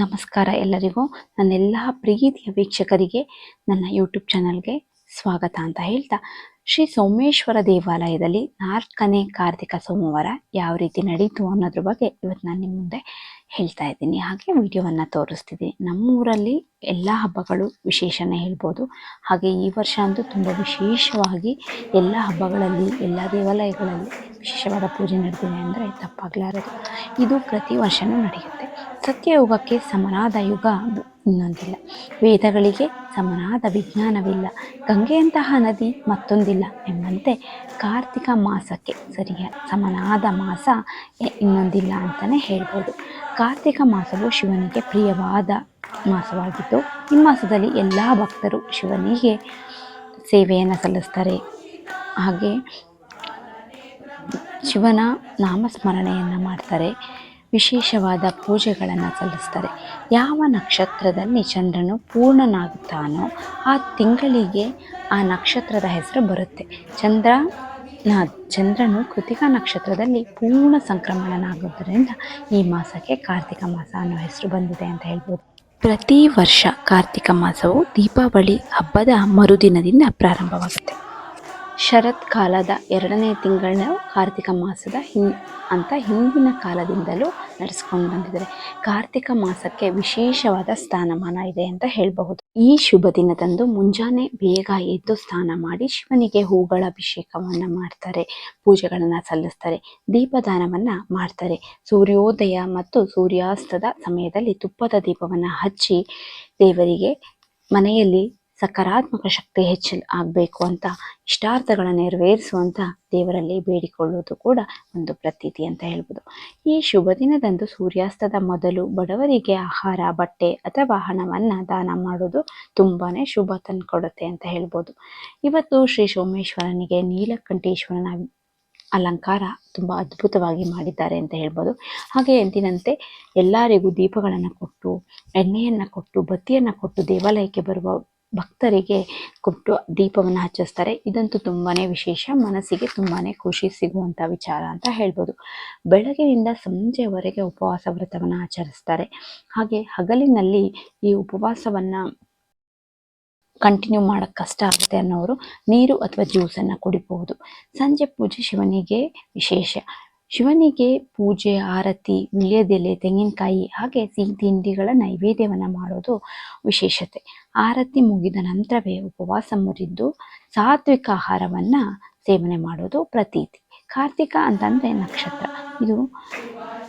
ನಮಸ್ಕಾರ ಎಲ್ಲರಿಗೂ. ನನ್ನೆಲ್ಲ ಪ್ರೀತಿಯ ವೀಕ್ಷಕರಿಗೆ ನನ್ನ ಯೂಟ್ಯೂಬ್ ಚಾನಲ್ಗೆ ಸ್ವಾಗತ ಅಂತ ಹೇಳ್ತಾ, ಶ್ರೀ ಸೋಮೇಶ್ವರ ದೇವಾಲಯದಲ್ಲಿ ನಾಲ್ಕನೇ ಕಾರ್ತಿಕ ಸೋಮವಾರ ಯಾವ ರೀತಿ ನಡೀತು ಅನ್ನೋದ್ರ ಬಗ್ಗೆ ಇವತ್ತು ನಾನು ನಿಮ್ಮ ಮುಂದೆ ಹೇಳ್ತಾ ಇದ್ದೀನಿ. ಹಾಗೆ ವಿಡಿಯೋವನ್ನು ತೋರಿಸ್ತಿದ್ದೀನಿ. ನಮ್ಮೂರಲ್ಲಿ ಎಲ್ಲ ಹಬ್ಬಗಳು ವಿಶೇಷನೇ ಹೇಳ್ಬೋದು. ಹಾಗೆ ಈ ವರ್ಷ ಅಂತೂ ತುಂಬ ವಿಶೇಷವಾಗಿ ಎಲ್ಲ ಹಬ್ಬಗಳಲ್ಲಿ, ಎಲ್ಲ ದೇವಾಲಯಗಳಲ್ಲಿ ವಿಶೇಷವಾದ ಪೂಜೆ ನಡೆದಿದೆ ಅಂದರೆ ತಪ್ಪಾಗಲಾರದು. ಇದು ಪ್ರತಿ ವರ್ಷವೂ ನಡೆಯುತ್ತೆ. ಸತ್ಯಯುಗಕ್ಕೆ ಸಮನಾದ ಯುಗ ಇನ್ನೊಂದಿಲ್ಲ. ವೇದಗಳಿಗೆ ಸಮನಾದ ವಿಜ್ಞಾನವಿಲ್ಲ. ಗಂಗೆಯಂತಹ ನದಿ ಮತ್ತೊಂದಿಲ್ಲ ಎಂಬಂತೆ ಕಾರ್ತಿಕ ಮಾಸಕ್ಕೆ ಸರಿಯ ಸಮನಾದ ಮಾಸ ಇನ್ನೊಂದಿಲ್ಲ ಅಂತಲೇ ಹೇಳ್ಬೋದು. ಕಾರ್ತಿಕ ಮಾಸವು ಶಿವನಿಗೆ ಪ್ರಿಯವಾದ ಮಾಸವಾಗಿದ್ದು, ಈ ಮಾಸದಲ್ಲಿ ಎಲ್ಲ ಭಕ್ತರು ಶಿವನಿಗೆ ಸೇವೆಯನ್ನು ಸಲ್ಲಿಸ್ತಾರೆ. ಹಾಗೆ ಶಿವನ ನಾಮಸ್ಮರಣೆಯನ್ನು ಮಾಡ್ತಾರೆ. ವಿಶೇಷವಾದ ಪೂಜೆಗಳನ್ನು ಸಲ್ಲಿಸ್ತಾರೆ. ಯಾವ ನಕ್ಷತ್ರದಲ್ಲಿ ಚಂದ್ರನು ಪೂರ್ಣನಾಗುತ್ತಾನೋ ಆ ತಿಂಗಳಿಗೆ ಆ ನಕ್ಷತ್ರದ ಹೆಸರು ಬರುತ್ತೆ. ಚಂದ್ರ ಚಂದ್ರನು ಕೃತಿಕಾ ನಕ್ಷತ್ರದಲ್ಲಿ ಪೂರ್ಣ ಸಂಕ್ರಮಣನಾಗೋದರಿಂದ ಈ ಮಾಸಕ್ಕೆ ಕಾರ್ತಿಕ ಮಾಸ ಅನ್ನೋ ಹೆಸರು ಬಂದಿದೆ ಅಂತ ಹೇಳ್ಬೋದು. ಪ್ರತಿ ವರ್ಷ ಕಾರ್ತಿಕ ಮಾಸವು ದೀಪಾವಳಿ ಹಬ್ಬದ ಮರುದಿನದಿಂದ ಪ್ರಾರಂಭವಾಗುತ್ತೆ. ಶರತ್ಕಾಲದ ಎರಡನೇ ತಿಂಗಳನ್ನ ಕಾರ್ತಿಕ ಮಾಸದ ಹಿಂ, ಅಂತ ಹಿಂದಿನ ಕಾಲದಿಂದಲೂ ನಡೆಸ್ಕೊಂಡು ಬಂದಿದ್ದಾರೆ. ಕಾರ್ತಿಕ ಮಾಸಕ್ಕೆ ವಿಶೇಷವಾದ ಸ್ಥಾನಮಾನ ಇದೆ ಅಂತ ಹೇಳಬಹುದು. ಈ ಶುಭ ದಿನದಂದು ಮುಂಜಾನೆ ಬೇಗ ಎದ್ದು ಸ್ನಾನ ಮಾಡಿ ಶಿವನಿಗೆ ಹೂಗಳ ಅಭಿಷೇಕವನ್ನ ಮಾಡ್ತಾರೆ. ಪೂಜೆಗಳನ್ನು ಸಲ್ಲಿಸ್ತಾರೆ. ದೀಪದಾನವನ್ನ ಮಾಡ್ತಾರೆ. ಸೂರ್ಯೋದಯ ಮತ್ತು ಸೂರ್ಯಾಸ್ತದ ಸಮಯದಲ್ಲಿ ತುಪ್ಪದ ದೀಪವನ್ನು ಹಚ್ಚಿ ದೇವರಿಗೆ ಮನೆಯಲ್ಲಿ ಸಕಾರಾತ್ಮಕ ಶಕ್ತಿ ಹೆಚ್ಚು ಆಗಬೇಕು ಅಂತ, ಇಷ್ಟಾರ್ಥಗಳನ್ನು ನೆರವೇರಿಸುವಂತ ದೇವರಲ್ಲಿ ಬೇಡಿಕೊಳ್ಳುವುದು ಕೂಡ ಒಂದು ಪ್ರತೀತಿ ಅಂತ ಹೇಳ್ಬೋದು. ಈ ಶುಭ ದಿನದಂದು ಸೂರ್ಯಾಸ್ತದ ಮೊದಲು ಬಡವರಿಗೆ ಆಹಾರ, ಬಟ್ಟೆ ಅಥವಾ ಹಣವನ್ನು ದಾನ ಮಾಡೋದು ತುಂಬಾನೇ ಶುಭ ತಂದುಕೊಡುತ್ತೆ ಅಂತ ಹೇಳ್ಬೋದು. ಇವತ್ತು ಶ್ರೀ ಸೋಮೇಶ್ವರನಿಗೆ ನೀಲಕಂಠೇಶ್ವರನ ಅಲಂಕಾರ ತುಂಬ ಅದ್ಭುತವಾಗಿ ಮಾಡಿದ್ದಾರೆ ಅಂತ ಹೇಳ್ಬೋದು. ಹಾಗೆ ಎಂದಿನಂತೆ ಎಲ್ಲರಿಗೂ ದೀಪಗಳನ್ನು ಕೊಟ್ಟು, ಎಣ್ಣೆಯನ್ನು ಕೊಟ್ಟು, ಬತ್ತಿಯನ್ನು ಕೊಟ್ಟು ದೇವಾಲಯಕ್ಕೆ ಬರುವ ಭಕ್ತರಿಗೆ ಕೊಟ್ಟು ದೀಪವನ್ನು ಹಚ್ಚಿಸ್ತಾರೆ. ಇದಂತೂ ತುಂಬಾನೇ ವಿಶೇಷ. ಮನಸ್ಸಿಗೆ ತುಂಬಾನೇ ಖುಷಿ ಸಿಗುವಂತ ವಿಚಾರ ಅಂತ ಹೇಳ್ಬೋದು. ಬೆಳಗಿನಿಂದ ಸಂಜೆವರೆಗೆ ಉಪವಾಸ ವ್ರತವನ್ನು ಆಚರಿಸ್ತಾರೆ. ಹಾಗೆ ಹಗಲಿನಲ್ಲಿ ಈ ಉಪವಾಸವನ್ನ ಕಂಟಿನ್ಯೂ ಮಾಡಕ್ ಕಷ್ಟ ಆಗುತ್ತೆ ಅನ್ನೋರು ನೀರು ಅಥವಾ ಜ್ಯೂಸನ್ನು ಕುಡಿಬಹುದು. ಸಂಜೆ ಪೂಜೆ ಶಿವನಿಗೆ ವಿಶೇಷ. ಶಿವನಿಗೆ ಪೂಜೆ, ಆರತಿ ವಿಳ್ಯದೆಲೆ ತೆಂಗಿನಕಾಯಿ, ಹಾಗೆ ಸಿಹಿ ತಿಂಡಿಗಳ ನೈವೇದ್ಯವನ್ನು ಮಾಡೋದು ವಿಶೇಷತೆ. ಆರತಿ ಮುಗಿದ ನಂತರವೇ ಉಪವಾಸ ಮುರಿದು ಸಾತ್ವಿಕ ಆಹಾರವನ್ನ ಸೇವನೆ ಮಾಡೋದು ಪ್ರತೀತಿ. ಕಾರ್ತಿಕ ಅಂತಂದರೆ ನಕ್ಷತ್ರ. ಇದು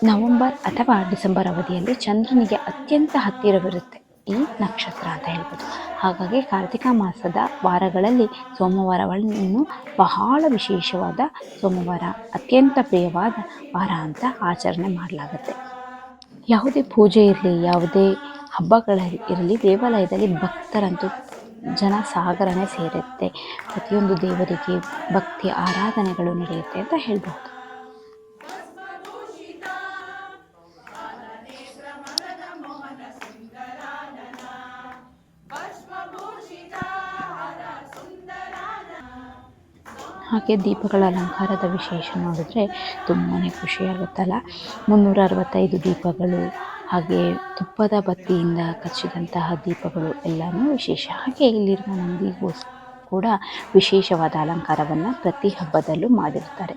ನವೆಂಬರ್ ಅಥವಾ ಡಿಸೆಂಬರ್ ಅವಧಿಯಲ್ಲಿ ಚಂದ್ರನಿಗೆ ಅತ್ಯಂತ ಹತ್ತಿರವಿರುತ್ತೆ. ಈ ನಕ್ಷತ್ರ ಅಂತ ಹೇಳ್ಬೋದು. ಹಾಗಾಗಿ ಕಾರ್ತಿಕ ಮಾಸದ ವಾರಗಳಲ್ಲಿ ಸೋಮವಾರವನ್ನು ಬಹಳ ವಿಶೇಷವಾದ ಸೋಮವಾರ, ಅತ್ಯಂತ ಪ್ರಿಯವಾದ ವಾರ ಅಂತ ಆಚರಣೆ ಮಾಡಲಾಗುತ್ತೆ. ಯಾವುದೇ ಪೂಜೆ ಇರಲಿ, ಯಾವುದೇ ಹಬ್ಬಗಳ ಇರಲಿ, ದೇವಾಲಯದಲ್ಲಿ ಭಕ್ತರಂತೂ ಜನ ಸಾಗರನೇ ಸೇರುತ್ತೆ. ಪ್ರತಿಯೊಂದು ದೇವರಿಗೆ ಭಕ್ತಿ ಆರಾಧನೆಗಳು ನಡೆಯುತ್ತೆ ಅಂತ ಹೇಳ್ಬಹುದು. ಹಾಗೆ ದೀಪಗಳ ಅಲಂಕಾರದ ವಿಶೇಷ ನೋಡಿದ್ರೆ ತುಂಬಾ ಖುಷಿಯಾಗುತ್ತಲ್ಲ. ಮುನ್ನೂರ ಅರವತ್ತೈದು ದೀಪಗಳು ಹಾಗೆ ತುಪ್ಪದ ಬತ್ತಿಯಿಂದ ಕಚ್ಚಿದಂತಹ ದೀಪಗಳು ಎಲ್ಲನೂ ವಿಶೇಷ. ಹಾಗೆ ಇಲ್ಲಿರುವ ನಂದಿಗೂ ಕೂಡ ವಿಶೇಷವಾದ ಅಲಂಕಾರವನ್ನು ಪ್ರತಿ ಹಬ್ಬದಲ್ಲೂ ಮಾಡಿರ್ತಾರೆ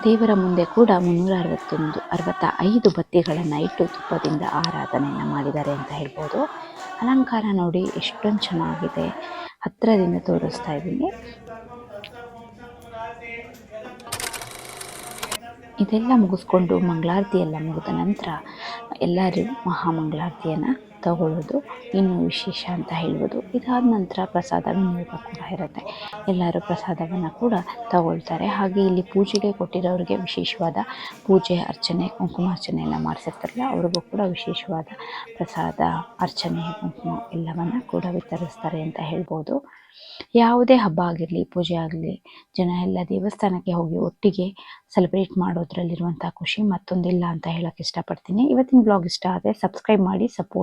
ದೇವರ ಮುಂದೆ ಕೂಡ ಮುನ್ನೂರ ಅರವತ್ತೊಂದು ಅರವತ್ತ ಐದು ಬತ್ತಿಗಳನ್ನು ಇಟ್ಟು ತುಪ್ಪದಿಂದ ಆರಾಧನೆಯನ್ನು ಮಾಡಿದ್ದಾರೆ ಅಂತ ಹೇಳ್ಬೋದು. ಅಲಂಕಾರ ನೋಡಿ ಎಷ್ಟೊಂದು ಚೆನ್ನಾಗಿದೆ. ಹತ್ತಿರದಿಂದ ತೋರಿಸ್ತಾ ಇದ್ದೀನಿ. ಇದೆಲ್ಲ ಮುಗಿಸ್ಕೊಂಡು ಮಂಗಳಾರತಿ ಎಲ್ಲ ಮುಗಿದ ನಂತರ ಎಲ್ಲರೂ ಮಹಾಮಂಗಳಾರತಿಯನ್ನು ತಗೊಳ್ಳೋದು, ಇನ್ನೂ ವಿಶೇಷ ಅಂತ ಹೇಳ್ಬೋದು. ಇದಾದ ನಂತರ ಪ್ರಸಾದ ವಿನಿಯೋಗ ಕೂಡ ಇರುತ್ತೆ. ಎಲ್ಲರೂ ಪ್ರಸಾದವನ್ನು ಕೂಡ ತಗೊಳ್ತಾರೆ. ಹಾಗೆ ಇಲ್ಲಿ ಪೂಜೆಗೆ ಕೊಟ್ಟಿರೋರಿಗೆ ವಿಶೇಷವಾದ ಪೂಜೆ ಅರ್ಚನೆ ಕುಂಕುಮಾರ್ಚನೆ ಎಲ್ಲ ಮಾಡಿಸಿರ್ತಾರಲ್ಲ, ಅವ್ರಿಗೂ ಕೂಡ ವಿಶೇಷವಾದ ಪ್ರಸಾದ ಅರ್ಚನೆ, ಕುಂಕುಮ ಎಲ್ಲವನ್ನು ಕೂಡ ವಿತರಿಸ್ತಾರೆ ಅಂತ ಹೇಳ್ಬೋದು. ಯಾವುದೇ ಹಬ್ಬ ಆಗಿರಲಿ, ಪೂಜೆ ಆಗಲಿ, ಜನ ಎಲ್ಲ ದೇವಸ್ಥಾನಕ್ಕೆ ಹೋಗಿ ಒಟ್ಟಿಗೆ ಸೆಲೆಬ್ರೇಟ್ ಮಾಡೋದ್ರಲ್ಲಿರುವಂಥ ಖುಷಿ ಮತ್ತೊಂದಿಲ್ಲ ಅಂತ ಹೇಳೋಕ್ಕೆ ಇಷ್ಟಪಡ್ತೀನಿ. ಇವತ್ತಿನ ಬ್ಲಾಗ್ ಇಷ್ಟ ಆದರೆ ಸಬ್ಸ್ಕ್ರೈಬ್ ಮಾಡಿ ಸಪೋರ್ಟ್